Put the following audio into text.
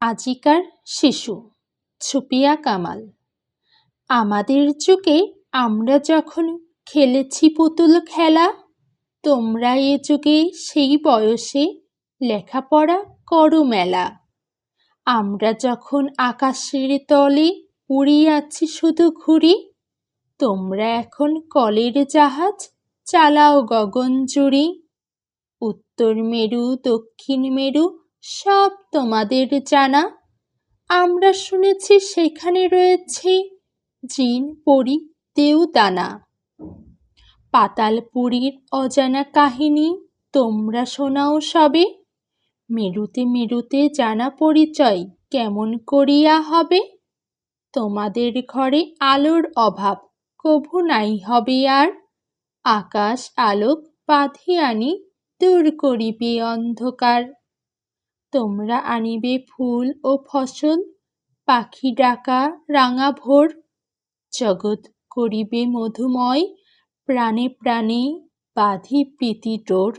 আজিকার শিশু, ছুপিয়া কামাল। আমাদের যুগে আমরা যখন খেলেছি পুতুল খেলা, তোমরা এ যুগে সেই বয়সে লেখাপড়া করো মেলা। আমরা যখন আকাশের তলে উড়িয়াছি শুধু ঘুরি তোমরা এখন কলের জাহাজ চালাও গগন জুড়ি উত্তর মেরু, দক্ষিণ মেরু সব তোমাদের জানা। আমরা শুনেছি সেখানে রয়েছে জিন, পরি, দেউদানা। পাতালপুরীর অজানা কাহিনী তোমরা শোনাও সবে। মেরুতে মেরুতে জানা পরিচয় কেমন করিয়া হবে? তোমাদের ঘরে আলোর অভাব কভু নাই হবে আর। আকাশ আলোক বাঁধিয়ানি দূর করিবে অন্ধকার। তোমরা আনিবে ফুল ও ফসল, পাখি ডাকা, রাঙা ভোর। জগৎ করিবে মধুময়, প্রাণে প্রাণে বাঁধি প্রীতি ডোর